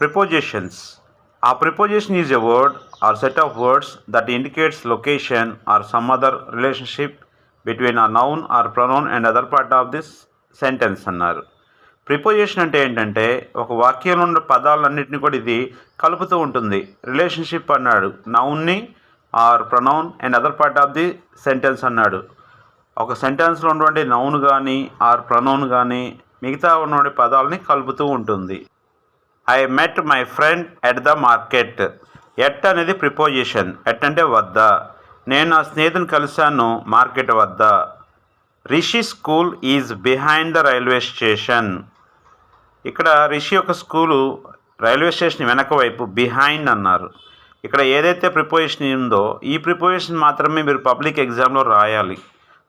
Prepositions. A preposition is a word or set of words that indicates location or some other relationship between a noun or pronoun and other part of this sentence అన్నారు preposition అంటే ఏంటంటే ఒక వాక్యంలో ఉన్న పదాలన్నింటినీ కూడా ఇది కలుపుతూ ఉంటుంది రిలేషన్షిప్ అన్నాడు నౌన్ని or pronoun and other part of the sentence అన్నాడు ఒక సెంటెన్స్లో ఉన్నటువంటి నౌన్ కానీ ఆర్ ప్రొనౌన్ కానీ మిగతా ఉన్నటువంటి పదాలని కలుపుతూ ఉంటుంది I met my friend at the market at అనేది ప్రిపోజిషన్ ఎట్ అంటే వద్ద. నేను నా స్నేహితుని కలిశాను మార్కెట్ వద్ద. Rishi school is behind the railway station ఇక్కడ రిషి యొక్క స్కూలు రైల్వే స్టేషన్ వెనక వైపు బిహైండ్ అన్నారు. ఇక్కడ ఏదైతే ప్రిపోజిషన్ ఉందో ఈ ప్రిపోజిషన్ మాత్రమే మీరు పబ్లిక్ ఎగ్జామ్లో రాయాలి.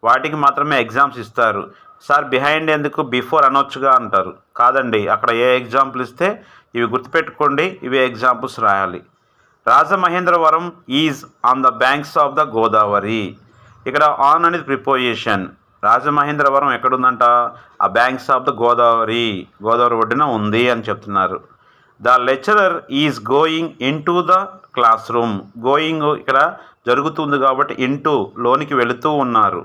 వాటికి మాత్రమే ఎగ్జామ్స్ ఇస్తారు. సార్ బిహైండ్ ఎందుకు? బిఫోర్ అనొచ్చుగా అంటారు. కాదండి అక్కడ ఏ ఎగ్జాంపుల్ ఇస్తే ఇవి గుర్తుపెట్టుకోండి ఇవి ఎగ్జాంపుల్స్ రాయాలి. Rajamahendravaram is on the banks of the Godavari ఇక్కడ ఆన్ అనేది ప్రిపోజిషన్ రాజమహేంద్రవరం ఎక్కడుందంట? ఆ banks of the Godavari Godavari ఒడ్డున ఉంది అని చెప్తున్నారు. The lecturer is going in to the class room going ఇక్కడ జరుగుతుంది కాబట్టి ఇంటూ లోనికి వెళుతూ ఉన్నారు.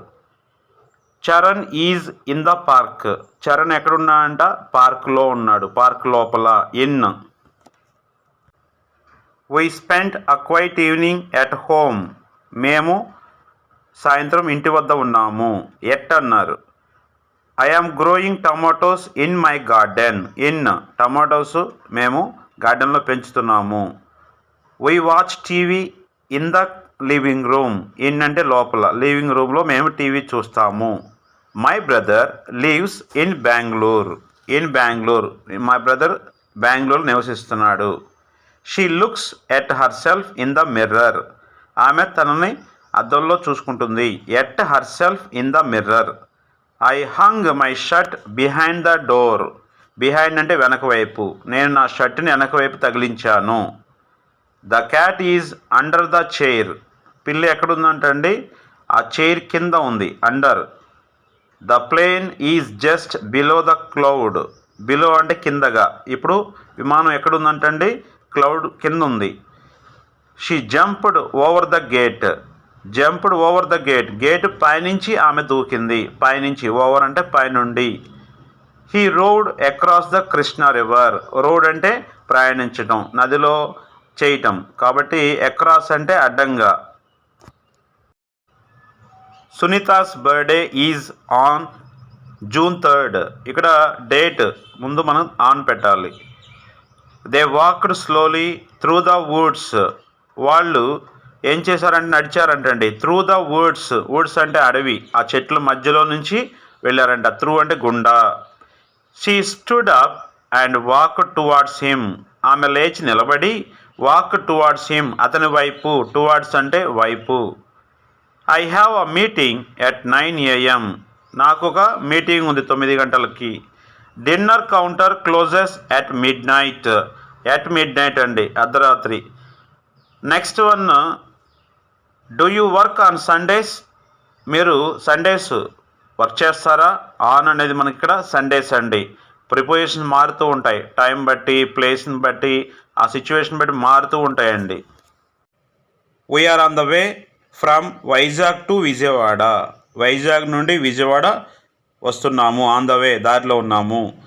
Charan is in the park. Charan ఎక్కడున్నాడంట? పార్క్లో ఉన్నాడు. పార్క్ లోపల in. We spent a quiet evening at home మేము సాయంత్రం ఇంటి వద్ద ఉన్నాము. ఎట్ అన్నారు I am growing tomatoes in my garden in. Tomatoes మేము గార్డెన్లో పెంచుతున్నాము. We watch TV in the living room in అంటే లోపల. లివింగ్ రూమ్లో మేము టీవీ చూస్తాము. My brother lives in Bengaluru in Bengaluru my brother Bengaluru నివసిస్తున్నాడు. She looks at herself in the mirror ఆమె తనని అద్దంలో చూసుకుంటుంది. At herself in the mirror I hung my shirt behind the door behind అంటే వెనక వైపు. నేను నా షర్ట్ని వెనక వైపు తగిలించాను. The cat is under the chair పిల్లి ఎక్కడుందంటండి? ఆ చైర్ కింద ఉంది. Under the plane is just below the cloud. Below అంటే కిందగా. ఇప్పుడు విమానం ఎక్కడుందంటండి? క్లౌడ్ కింద ఉంది she jumped over the gate. Jumped over the gate. Gate పైనుంచి ఆమె దూకింది. పైనుంచి ఓవర్ అంటే పైనుండి. He rode across the Krishna river. Rode అంటే ప్రయాణించటం నదిలో చేయటం. కాబట్టి అక్రాస్ అంటే అడ్డంగా. Sunita's birthday is on June third. ఇక్కడ డేట్ ముందు మనం ఆన్ పెట్టాలి. They walked slowly through the woods. వాళ్ళు ఏం చేశారంటే నడిచారంటండి. Through the woods. వుడ్స్ అంటే అడవి. ఆ చెట్ల మధ్యలో నుంచి వెళ్ళారంట. త్రూ అంటే గుండా. She stood up and walk towards him. ఆమె లేచి నిలబడి వాక్ టువార్డ్స్ హిమ్. అతని వైపు. టువార్డ్స్ అంటే వైపు. I have a meeting at nine AM నాకు ఒక మీటింగ్ ఉంది తొమ్మిది గంటలకి. Dinner counter closes at midnight at midnight అండి అర్ధరాత్రి. Next one do you work on Sundays మీరు సండేస్ వర్క్ చేస్తారా? ఆన్ అనేది మనకి ఇక్కడ సండేస్ అండి. ప్రిపోజిషన్ మారుతూ ఉంటాయి. టైం బట్టి ప్లేస్ని బట్టి ఆ సిచ్యువేషన్ బట్టి మారుతూ ఉంటాయండి. We are on the way from Vizag to Vijayawada. Vizag నుండి విజయవాడ వస్తున్నాము. ఆన్ ద వే దారిలో ఉన్నాము.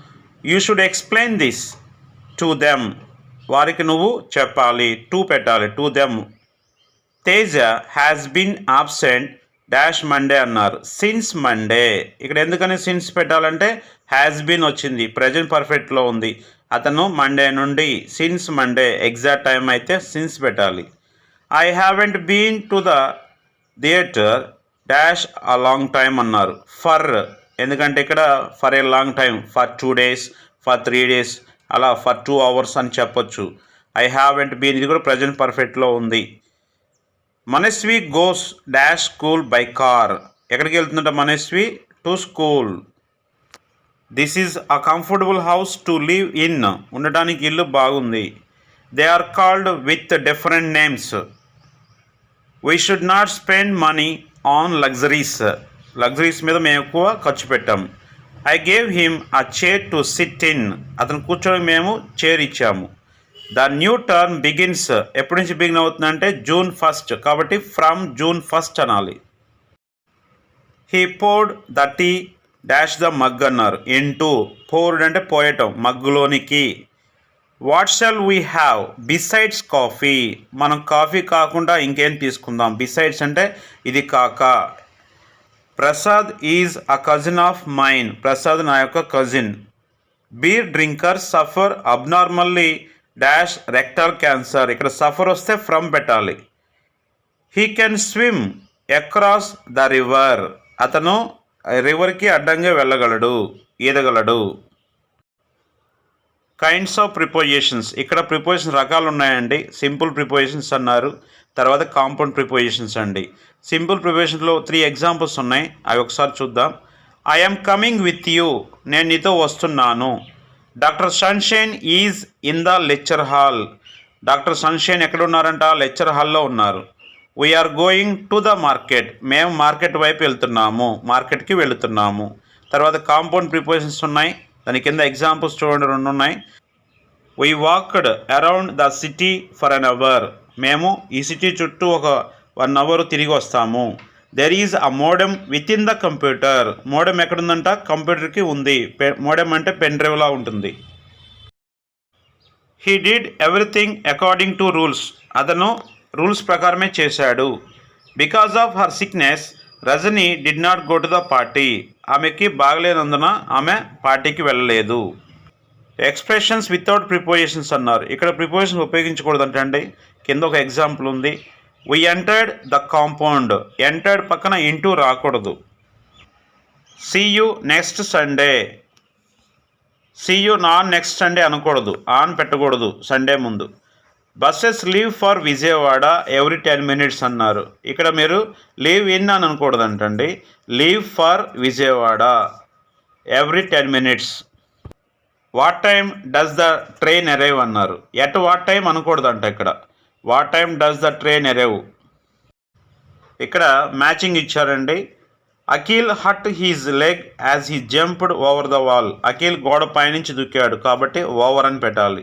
You should explain this to them. వారికి నువ్వు చెప్పాలి. టు పెట్టాలి. To them. Teja has been absent dash Monday అన్నారు. Since Monday. ఇక్కడ ఎందుకని సిన్స్ పెట్టాలంటే హ్యాస్ బీన్ వచ్చింది. ప్రజెంట్ పర్ఫెక్ట్లో ఉంది. అతను మండే నుండి సిన్స్ మండే. ఎగ్జాక్ట్ టైం అయితే సిన్స్ పెట్టాలి. I haven't been to the theatre dash ఆ లాంగ్ టైం అన్నారు. ఫర్ ఎందుకంటే ఇక్కడ for a long time for two days for three days అలా ఫర్ టూ అవర్స్ అని చెప్పొచ్చు. ఐ హ్యావెంట్ బీన్ ఇది కూడా ప్రజెంట్ పర్ఫెక్ట్లో ఉంది. Manasvi goes dash school by car ఎక్కడికి వెళ్తుందంట Manasvi to school this is a comfortable house to live in ఉండటానికి ఇల్లు బాగుంది. They are called with different names we should not spend money on luxuries luxuries మీద మేము ఎక్కువ ఖర్చు పెట్టాం I gave him a chair to sit in అతను కూర్చోడానికి మేము చైర్ ఇచ్చాము. ద న్యూ టర్మ్ బిగిన్స్ ఎప్పటి నుంచి బిగిన్ అవుతుందంటే జూన్ ఫస్ట్ కాబట్టి ఫ్రమ్ జూన్ ఫస్ట్ అనాలి. He poured the tea dash the mug అన్నారు. ఇంటూ పోర్డ్ అంటే పోయటం మగ్గులోనికి. What shall we have besides coffee మనం కాఫీ కాకుండా ఇంకేం తీసుకుందాం? బిసైడ్స్ అంటే ఇది కాక. Prasad is a cousin of mine Prasad నా యొక్క cousin beer drinker suffer abnormally dash rectal cancer ఇక్కడ సఫర్ వస్తే ఫ్రమ్ పెట్టాలి. He can swim across the river అతను రివర్కి అడ్డంగా వెళ్ళగలడు ఈదగలడు. కైండ్స్ ఆఫ్ ప్రిపోజిషన్స్ ఇక్కడ ప్రిపోజిషన్ రకాలు ఉన్నాయండి. సింపుల్ ప్రిపోజిషన్స్ అన్నారు. తర్వాత కాంపౌండ్ ప్రిపోజిషన్స్ అండి. సింపుల్ ప్రిపోజిషన్లో త్రీ ఎగ్జాంపుల్స్ ఉన్నాయి. అవి ఒకసారి చూద్దాం. ఐఎమ్ కమింగ్ విత్ యూ నేను నీతో వస్తున్నాను. Doctor Sunshine is in the lecture hall doctor Sunshine ఎక్కడ ఉన్నారంట? లెక్చర్ హాల్లో ఉన్నారు. We are going to the market మేము మార్కెట్ వైపు వెళ్తున్నాము. మార్కెట్కి వెళుతున్నాము. తర్వాత కాంపౌండ్ ప్రిపోజిషన్స్ ఉన్నాయి. దాని కింద ఎగ్జాంపుల్స్ చూడండి రెండు ఉన్నాయి we walked around the city for an hour మేము ఈ సిటీ చుట్టూ ఒక వన్ అవర్ తిరిగి వస్తాము. There is a modem within the computer modem ఎక్కడుందంట? కంప్యూటర్కి ఉంది. మోడెమ్ అంటే పెన్ డ్రైవ్లా ఉంటుంది. He did everything according to rules అతను రూల్స్ ప్రకారమే చేశాడు. Because of her sickness Rajani did not go to the party ఆమెకి బాగలేనందున ఆమె పార్టీకి వెళ్ళలేదు. ఎక్స్ప్రెషన్స్ వితౌట్ ప్రిపోజిషన్స్ అన్నారు. ఇక్కడ ప్రిపోజిషన్ ఉపయోగించకూడదు అండి కింద ఒక ఎగ్జాంపుల్ ఉంది. We entered the compound entered పక్కన ఇంటూ రాకూడదు. See you next Sunday see you on next Sunday అనకూడదు. ఆన్ పెట్టకూడదు. సండే ముందు. Buses leave for Vijayawada every ten minutes అన్నారు. ఇక్కడ మీరు లీవ్ ఇన్ అని అనకూడదంటండి. Leave for Vijayawada every ten minutes. What time does the train arrive అన్నారు. At what time అనకూడదంట ఇక్కడ. What time does the train arrive ఇక్కడ matching ఇచ్చారండి. Akhil hurt his leg as he jumped over the wall. Akhil గోడ పైనుంచి దుక్కాడు కాబట్టి over అని పెట్టాలి.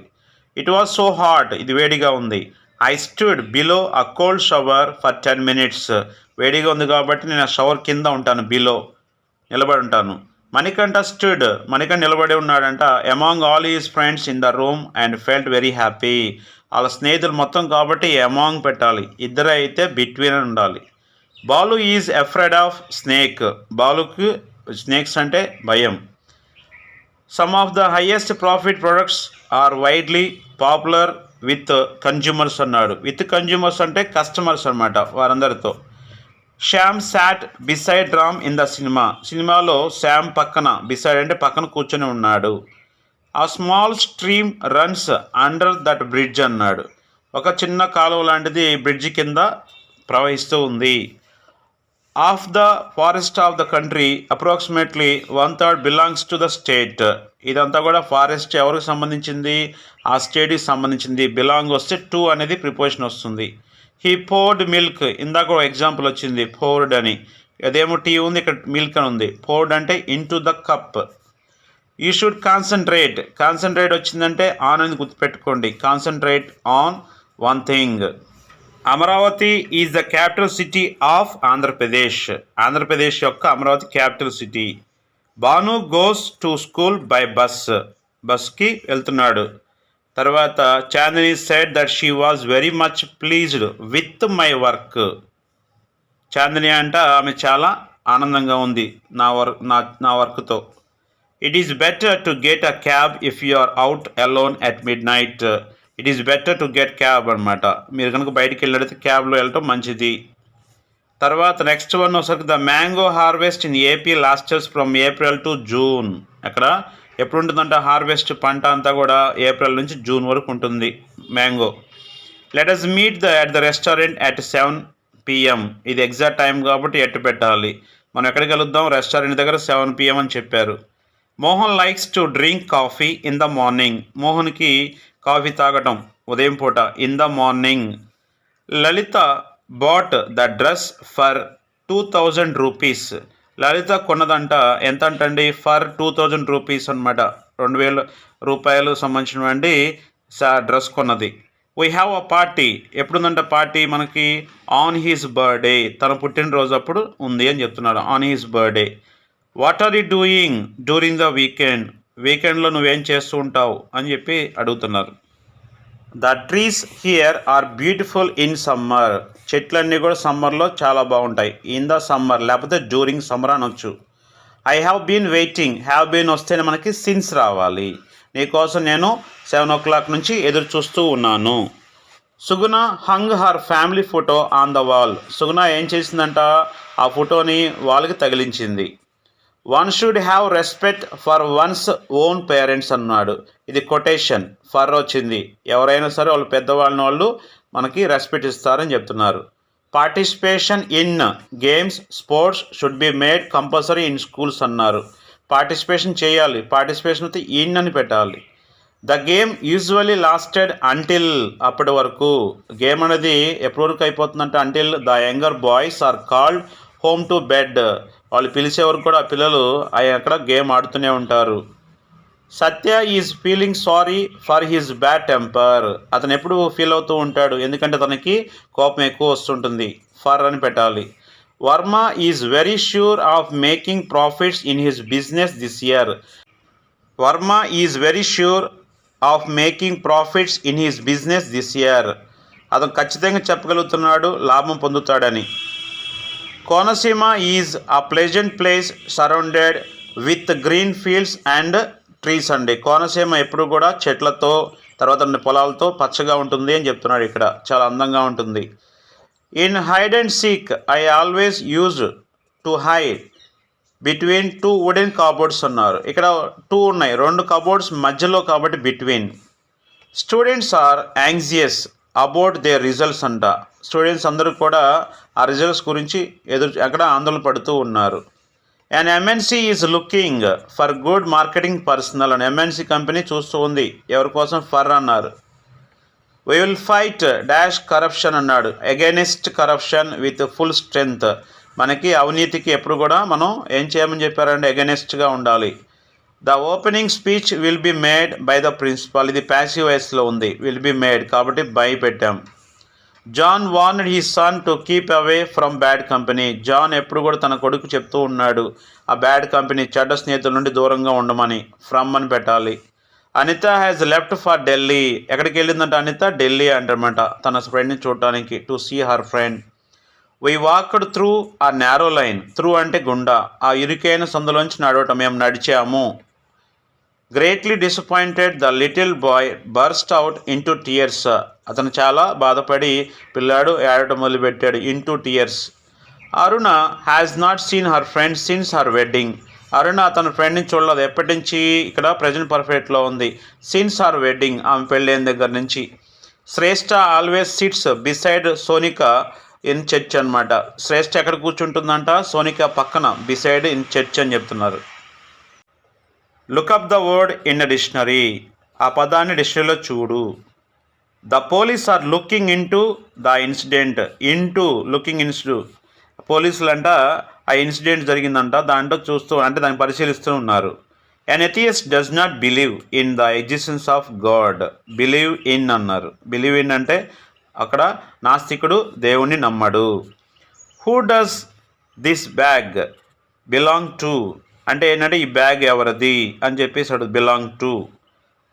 ఇట్ వాజ్ సో హాట్ ఇది వేడిగా ఉంది. I stood below a cold shower for ten minutes వేడిగా ఉంది కాబట్టి నేను ఆ షవర్ కింద ఉంటాను బిలో నిలబడి ఉంటాను. మణికంఠ స్టూడ్ మణికంఠ నిలబడి ఉన్నాడంట. Among all is friends in the room and felt very happy వాళ్ళ స్నేహితులు మొత్తం కాబట్టి అమాంగ్ పెట్టాలి. ఇద్దరు అయితే బిట్వీన్ అని ఉండాలి. Balu is afraid of snake బాలుకి స్నేక్స్ అంటే భయం. Some of the highest profit products are widely popular with consumers అన్నాడు. విత్ కన్జ్యూమర్స్ అంటే కస్టమర్స్ అన్నమాట వారందరితో. Shyam sat beside Ram in the cinema. సినిమాలో శ్యామ్ పక్కన బిసైడ్ అంటే పక్కన కూర్చొని ఉన్నాడు. A small stream runs under that bridge అన్నాడు. ఒక చిన్న కాలువ లాంటిది బ్రిడ్జ్ కింద ప్రవహిస్తూ ఉంది. Of the forest of the country approximately one third belongs to the state. ఇదంతా కూడా ఫారెస్ట్ ఎవరికి సంబంధించింది? ఆ స్టేట్కి సంబంధించింది. బిలాంగ్ వస్తే టూ అనేది ప్రిపోజిషన్ వస్తుంది. He poured milk. ఇందాక ఒక ఎగ్జాంపుల్ వచ్చింది. పోర్డ్ అని. అదేమో టీ ఉంది ఇక్కడ మిల్క్ అని ఉంది. పోర్డ్ అంటే in to the cup you should concentrate concentrate వచ్చిందంటే ఆన్ అని గుర్తుపెట్టుకోండి. Concentrate on one thing Amaravati is the capital city of Andhra Pradesh Andhra Pradesh యొక్క Amaravati capital city Bhanu goes to school by bus బస్కి వెళ్తున్నాడు. తర్వాత Chandini said that she was very much pleased with my work Chandini అంట ఆమె చాలా ఆనందంగా ఉంది నా వర్క్ నా నా వర్క్తో it is better to get a cab if you are out alone at midnight it is better to get cab అనమాట మీరు కనుక బయటికి వెళ్ళడితే క్యాబ్లో వెళ్ళటం మంచిది. తర్వాత నెక్స్ట్ వన్ ఒకసారి the mango harvest in AP lasts from April to June అక్కడ ఎప్పుడు ఉంటుందంటే? హార్వెస్ట్ పంట అంతా కూడా ఏప్రిల్ నుంచి జూన్ వరకు ఉంటుంది. Mango let us meet the at the restaurant at seven PM ఇది ఎగ్జాక్ట్ టైం కాబట్టి ఎట్టు పెట్టాలి? మనం ఎక్కడికి వెళుద్దాం? రెస్టారెంట్ దగ్గర సెవెన్ పిఎం అని చెప్పారు. Mohan likes to drink coffee in the morning మోహన్కి coffee తాగటం ఉదయం పూట. In the morning Lalitha bought the dress for two thousand rupees Lalitha కొన్నదంట ఎంత అంటండి ఫర్ టూ థౌజండ్ రూపీస్ అనమాట రెండు వేల రూపాయలు సంబంధించినవండి డ్రెస్ కొన్నది. వీ హ్యావ్ అ పార్టీ ఎప్పుడుందంటే పార్టీ మనకి? ఆన్ హీస్ బర్త్డే తన పుట్టినరోజు అప్పుడు ఉంది అని చెప్తున్నాడు. On his birthday what are you doing during the weekend వీకెండ్లో నువ్వేం చేస్తూ ఉంటావు అని చెప్పి అడుగుతున్నారు. The trees here are beautiful in summer చెట్లన్నీ కూడా సమ్మర్లో చాలా బాగుంటాయి. ఇన్ ద సమ్మర్ లేకపోతే డ్యూరింగ్ సమ్మర్ అనొచ్చు. I have been waiting have been వస్తేనే మనకి సిన్స్ రావాలి. నీకోసం నేను సెవెన్ ఓ క్లాక్ నుంచి ఎదురు చూస్తూ ఉన్నాను. Suguna hung her family photo on the wall Suguna ఏం చేసిందంట? ఆ ఫోటోని వాళ్ళకి తగిలించింది. One should have respect for one's own parents అన్నాడు. ఇది కొటేషన్ ఫర్ వచ్చింది. ఎవరైనా సరే వాళ్ళు పెద్దవాళ్ళని వాళ్ళు మనకి రెస్పెక్ట్ ఇస్తారని చెప్తున్నారు. Participation in games sports should be made compulsory in schools అన్నారు. పార్టిసిపేషన్ చేయాలి. పార్టిసిపేషన్ అయితే ఇన్ అని పెట్టాలి. The game usually lasted until అప్పటి వరకు. గేమ్ అనేది ఎప్పటి వరకు అయిపోతుందంటే until the younger boys are called home to bed వాళ్ళు పిలిచే వరకు కూడా ఆ పిల్లలు అక్కడ గేమ్ ఆడుతూనే ఉంటారు. Satya is feeling sorry for his bad temper. అతను ఎప్పుడు ఫీల్ అవుతూ ఉంటాడు. ఎందుకంటే తనకి కోపం ఎక్కువ వస్తుంటుంది. ఫర్ అని పెట్టాలి. Varma is very sure of making profits in his business this year. Varma is very sure of making profits in his business this year. అతను ఖచ్చితంగా చెప్పగలుగుతున్నాడు లాభం పొందుతాడని. Konaseema is a pleasant place surrounded with green fields and trees అండి. కోనసీమ ఎప్పుడు కూడా చెట్లతో తర్వాత పొలాలతో పచ్చగా ఉంటుంది అని చెప్తున్నాడు ఇక్కడ. చాలా అందంగా ఉంటుంది. In hide and seek I always use to hide between two wooden cupboards ఉన్నారు ఇక్కడ టూ ఉన్నాయి. రెండు కబోర్డ్స్ మధ్యలో కాబట్టి between students are anxious about their results అంట. స్టూడెంట్స్ అందరూ కూడా ఆ రిజల్ట్స్ గురించి ఎదురు అక్కడ ఆందోళన పడుతూ ఉన్నారు. And MNC is looking for good marketing personnel అని ఎంఎన్సీ కంపెనీ చూస్తూ ఉంది. ఎవరి కోసం? ఫర్ అన్నారు. We will fight dash corruption అన్నాడు. Against corruption with full strength మనకి అవినీతికి ఎప్పుడు కూడా మనం ఏం చేయమని చెప్పారంటే అగెనిస్ట్గా ఉండాలి. The opening speech will be made by the principal ఇది ప్యాసివ్ వాయిస్లో ఉంది. విల్ బి మేడ్ కాబట్టి బై పెట్టాం John warned he son to keep away from bad company John ఎప్పుడు కూడా తన కొడుకు చెప్తూ ఉన్నాడు ఆ బ్యాడ్ కంపెనీ చెడ్డ స్నేహితుల నుండి దూరంగా ఉండమని ఫ్రమ్ అని పెట్టాలి. Anitha has left for Delhi ఎక్కడికి వెళ్ళిందంటే అనిత? ఢిల్లీ అంటారన్నమాట తన ఫ్రెండ్ని చూడటానికి to see her friend we walked through a narrow lane through అంటే గుండా. ఆ ఇరుకైన సందులోంచి నడవటం మేము నడిచాము. Greatly disappointed the little boy burst out into tears అతను చాలా బాధపడి పిల్లాడు ఏడటం మొదలుపెట్టాడు into tears Aruna has not seen her friend since her wedding Aruna తన ఫ్రెండ్ని చూడలేదు. ఎప్పటి నుంచి ఇక్కడ ప్రజెంట్ పర్ఫెక్ట్లో ఉంది? సిన్స్ హర్ వెడ్డింగ్ ఆమె పెళ్ళైన దగ్గర నుంచి. Shreshta always sits beside Sonika in church అనమాట శ్రేష్ఠ ఎక్కడ కూర్చుంటుందంట? సోనిక పక్కన బిసైడ్ ఇన్ చర్చ్ అని చెప్తున్నారు. Look up the word in the dictionary ఆ పదాన్ని డిక్షనరీలో చూడు. The police are looking into the incident into looking into పోలీసులు అంట ఆ ఇన్సిడెంట్ జరిగిందంట. దాంట్లో చూస్తూ అంటే దాన్ని పరిశీలిస్తూ ఉన్నారు. An atheist does not believe in the existence of God believe in అన్నారు. బిలీవ్ ఇన్ అంటే అక్కడ నాస్తికుడు దేవుణ్ణి నమ్మడు. Who does this bag belong to అంటే ఏంటంటే ఈ బ్యాగ్ ఎవరిది అని చెప్పేసి అడు belong to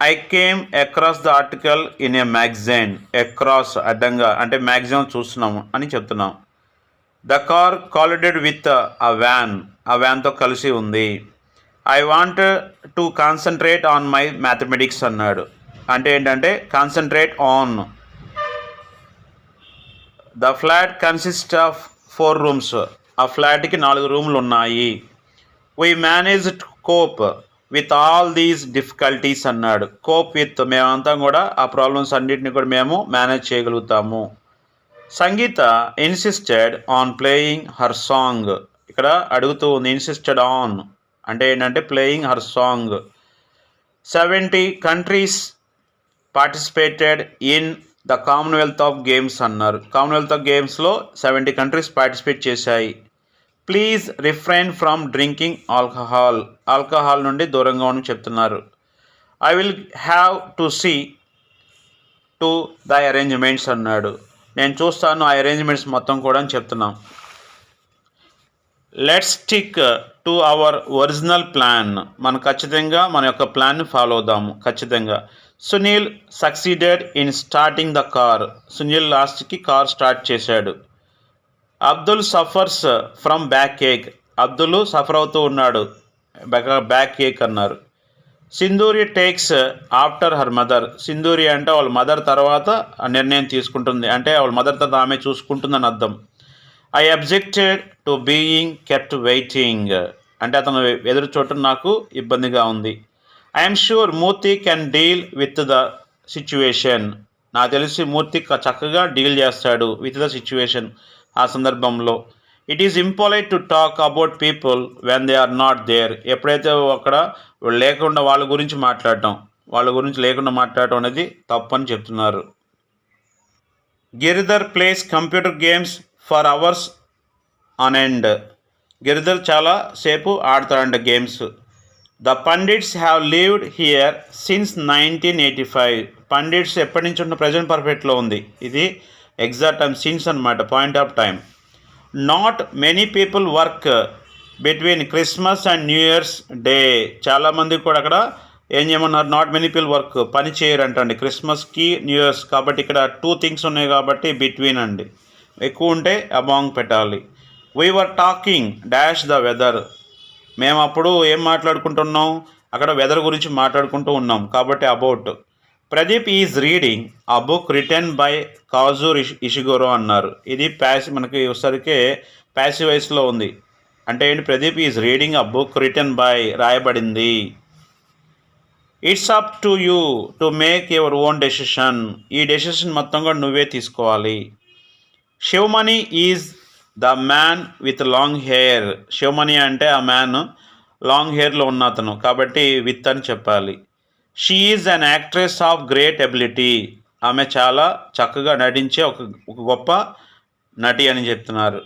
I came across the article in a magazine across అడ్డంగా అంటే మ్యాగజైన్ చూస్తున్నాము అని చెప్తున్నాం. The car collided with a van ఆ వ్యాన్తో కలిసి ఉంది. I want to concentrate on my mathematics అన్నాడు. అంటే ఏంటంటే concentrate on the flat consist of four rooms ఆ ఫ్లాట్కి నాలుగు రూమ్లు ఉన్నాయి. We manage cope with all these difficulties అన్నాడు. కోప్ విత్ మేమంతా కూడా ఆ ప్రాబ్లమ్స్ అన్నిటిని కూడా మేము మేనేజ్ చేయగలుగుతాము. Sangeetha insisted on playing her song ఇక్కడ అడుగుతూ ఉంది ఇన్సిస్టెడ్ ఆన్ అంటే ఏంటంటే playing her song seventy countries participated in the Commonwealth of games అన్నారు. కామన్వెల్త్ ఆఫ్ గేమ్స్లో సెవెంటీ కంట్రీస్ పార్టిసిపేట్ చేశాయి. Please refrain from drinking alcohol. Alcohol నుండి దూరంగా ఉండని చెప్తున్నారు. I will have to see to the arrangements అన్నాడు. నేను చూస్తాను ఆ అరేంజ్మెంట్స్ మొత్తం కూడా అని చెప్తున్నాం. Let's stick to our original plan మనం ఖచ్చితంగా మన యొక్క ప్లాన్ని ఫాలో అవుదాము. ఖచ్చితంగా. Sunil succeeded in starting the car Sunil లాస్ట్కి కార్ స్టార్ట్ చేశాడు. Abdul suffers from back ache Abdul suffer అవుతూ ఉన్నాడు. బ్యాక్ కేక్ అన్నారు. Sindhuri takes after her mother. Sindhuri అంటే వాళ్ళ మదర్ తర్వాత నిర్ణయం తీసుకుంటుంది. అంటే వాళ్ళ మదర్ తర్వాత ఆమె చూసుకుంటుందని అర్థం. I objected to being kept waiting. అంటే అతను ఎదురు చూడటం నాకు ఇబ్బందిగా ఉంది. I'm sure Murthy can deal with the situation. నాకు తెలిసి మూర్తి చక్కగా డీల్ చేస్తాడు విత్ ద సిచ్యువేషన్. ఆ సందర్భంలో it is impolite to talk about people when they are not there ఎప్పుడైతే అక్కడ లేకుండా వాళ్ళ గురించి మాట్లాడటం వాళ్ళ గురించి లేకుండా మాట్లాడటం అనేది తప్పని చెప్తున్నారు. Giridhar plays computer games for hours on end Giridhar చాలా సేపు ఆడతాడంట games the pandits have lived here since nineteen eighty five pandits ఎప్పటి నుంచి ఉన్న ప్రజెంట్ పర్ఫెక్ట్లో ఉంది? ఇది ఎగ్జాక్ట్ టైం సీన్స్ అనమాట point of time not many people work between Christmas and new year's day చాలామంది కూడా అక్కడ ఏం చేయమన్నారు? నాట్ మెనీ పీపుల్ వర్క్ పని చేయరంటండి. క్రిస్మస్కి న్యూ ఇయర్స్ కాబట్టి ఇక్కడ టూ థింగ్స్ ఉన్నాయి కాబట్టి బిట్వీన్ అండి. ఎక్కువ ఉంటే అబాంగ్ పెట్టాలి. We were talking dash the weather మేము అప్పుడు ఏం మాట్లాడుకుంటున్నాం? అక్కడ వెదర్ గురించి మాట్లాడుకుంటూ ఉన్నాం కాబట్టి about Pradeep is reading a book Return by Kazuo Ishiguro అన్నారు. ఇది ప్యాసి మనకి వచ్చేసరికి ప్యాసివ్ వయసులో ఉంది. అంటే ఏంటి? Pradeep is reading a book Return by రాయబడింది. It's up to you to make your own decision. ఈ డెసిషన్ మొత్తం కూడా నువ్వే తీసుకోవాలి. Sivamani is the man with long hair. Sivamani అంటే ఆ మ్యాన్ లాంగ్ హెయిర్లో ఉన్న అతను. కాబట్టి విత్ అని చెప్పాలి. She is an actress of great ability ఆమె చాలా చక్కగా నటించే ఒక ఒక గొప్ప నటి అని చెప్తున్నారు.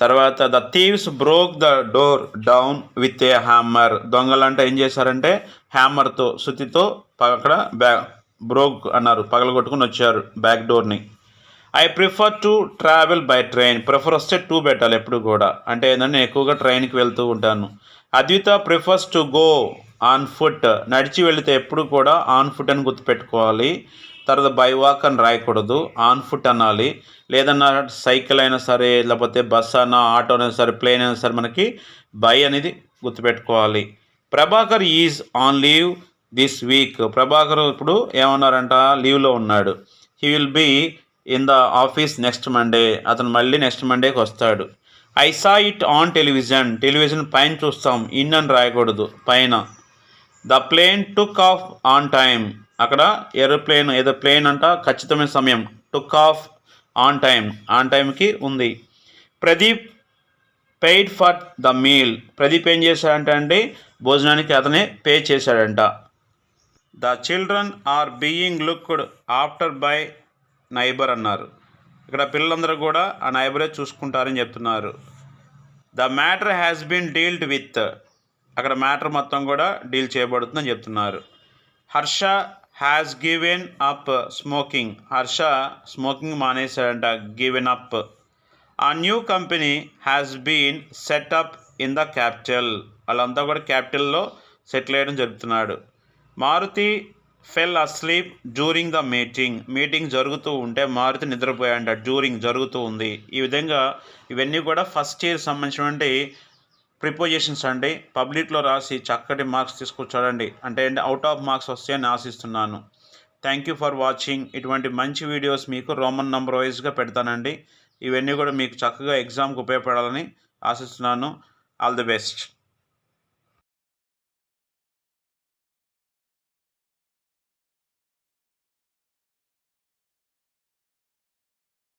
తర్వాత the thieves broke the door down with a hammer దొంగలంటే ఏం చేశారంటే హ్యామర్తో సుతితో ప- అక్కడ బ్యా బ్రోక్ అన్నారు పగలగొట్టుకుని వచ్చారు back డోర్ని I prefer to travel by train prefer వస్తే టూ పెట్టాలి ఎప్పుడు కూడా. అంటే ఏంటంటే ఎక్కువగా ట్రైన్కి వెళ్తూ ఉంటాను. Advita prefers to go on foot నడిచి వెళితే ఎప్పుడు కూడా ఆన్ ఫుట్ అని గుర్తుపెట్టుకోవాలి. తర్వాత బై వాక్ అని రాయకూడదు. ఆన్ ఫుట్ అనాలి. లేదన్నా సైకిల్ అయినా సరే లేకపోతే బస్ అన్నా ఆటో అయినా సరే ప్లేన్ అయినా సరే మనకి బై అనేది గుర్తుపెట్టుకోవాలి. Prabhakar is on leave this week Prabhakar ఇప్పుడు ఏమన్నారంట? లీవ్లో ఉన్నాడు. He will be in the office next Monday అతను మళ్ళీ నెక్స్ట్ మండేకి వస్తాడు. I saw it on television television పైన చూస్తాం. ఇన్ అని రాయకూడదు. పైన. The plane took off on time అక్కడ ఏరోప్లేన్ ఏదో ప్లేన్ అంట ఖచ్చితమైన సమయం. Took off on time on టైంకి ఉంది. Pradeep paid for the meal Pradeep ఏం చేశాడంటే అండి భోజనానికి అతనే పే చేశాడంట. The children are being looked after by neighbour అన్నారు. ఇక్కడ పిల్లలందరూ కూడా ఆ నైబరే చూసుకుంటారని చెప్తున్నారు. The matter has been dealt with అక్కడ మ్యాటర్ మొత్తం కూడా డీల్ చేయబడుతుందని చెప్తున్నారు. Harsha has given up smoking Harsha smoking మానేశాడంట. Given up a new company has been set up in the capital వాళ్ళంతా కూడా క్యాపిటల్లో సెటిల్ అయ్యడం జరుగుతున్నాడు. Maruti fell asleep during the meeting meeting జరుగుతూ ఉంటే మారుతి నిద్రపోయాడంట. డ్యూరింగ్ జరుగుతూ ఉంది. ఈ విధంగా ఇవన్నీ కూడా ఫస్ట్ ఇయర్ సంబంధించినటువంటి ప్రిపోజిషన్స్ అండి పబ్లిక్లో రాసి చక్కటి మార్క్స్ తీసుకొచ్చాడండి. అంటే అవుట్ ఆఫ్ మార్క్స్ వస్తాయని ఆశిస్తున్నాను. థ్యాంక్ యూ ఫర్ వాచింగ్ ఇటువంటి మంచి వీడియోస్ మీకు రోమన్ నంబర్ వైజ్గా పెడతానండి. ఇవన్నీ కూడా మీకు చక్కగా ఎగ్జామ్కి ఉపయోగపడాలని ఆశిస్తున్నాను. All the best